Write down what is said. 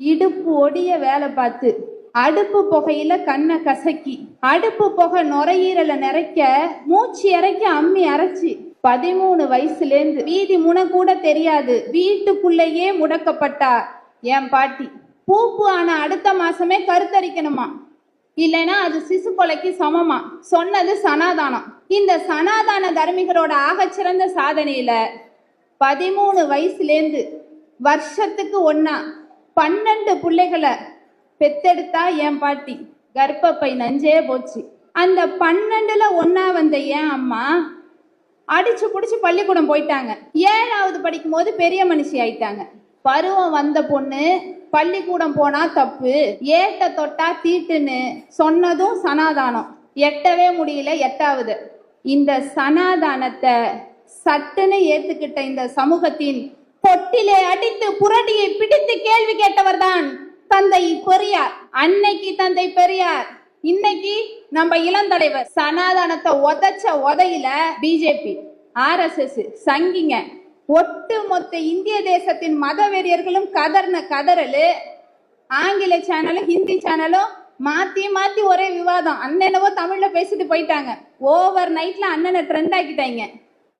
இடுப்பு ஒடிய வேலை பார்த்து அடுப்பு புகையில கண்ணை கசக்கி அடுப்பு புகை நுரையீரலை நிறைக்க மூச்சு இறைக்க அம்மி அரைச்சி பதிமூணு வயசுலேருந்து வீதி முன கூட தெரியாது வீட்டுக்குள்ளேயே முடக்கப்பட்டா. என் பாட்டி பூப்பு ஆன அடுத்த மாசமே கருத்தரிக்கணுமா? இல்லைன்னா அது சிசு கொலைக்கு சமமா? சொன்னது சனாதானம். இந்த சனாதான தர்மிகரோட ஆகச்சிறந்த சாதனையில பதிமூணு வயசுலேருந்து வருஷத்துக்கு ஒன்னா பன்னெண்டு பிள்ளைகளை பெத்தெடுத்தா என் பாட்டி. கர்ப்பப்பை நஞ்சே போச்சு. அந்த பன்னெண்டுல ஒன்னா வந்த என் அம்மா அடிச்சு புடிச்சு பள்ளிக்கூடம் போயிட்டாங்க. ஏழாவது படிக்கும் போது பெரிய மனுஷி ஆயிட்டாங்க. பருவம் வந்த பொண்ணு பள்ளிக்கூடம் போனா தப்பு ஏட்ட தொட்டா தீட்டுன்னு சொன்னதும் சனாதானம். எட்டவே முடியல எட்டாவது. இந்த சனாதானத்தை சட்டுன்னு ஏத்துக்கிட்ட இந்த சமூகத்தின் பொட்டிலே அடித்து புரட்டியை பிடித்து கேள்வி கேட்டவர் தான் தந்தை பெரியார். அன்னைக்கு தந்தை பெரியார். இன்னைக்கு நம்ம இளந்தலைவர் சனாதனத்தை உதைச்ச உதையில பிஜேபி ஆர்எஸ்எஸ் சங்கிங்க. ஒட்டு மொத்த இந்திய தேசத்தின் மதவெறியர்களும் கதர்ன கதறலு. ஆங்கில சேனலும் ஹிந்தி சேனலும் மாத்தி மாத்தி ஒரே விவாதம். அண்ணனவோ தமிழ்ல பேசிட்டு போயிட்டாங்க. ஓவர் நைட்ல அண்ணனை ட்ரெண்ட் ஆக்கிட்டாங்க.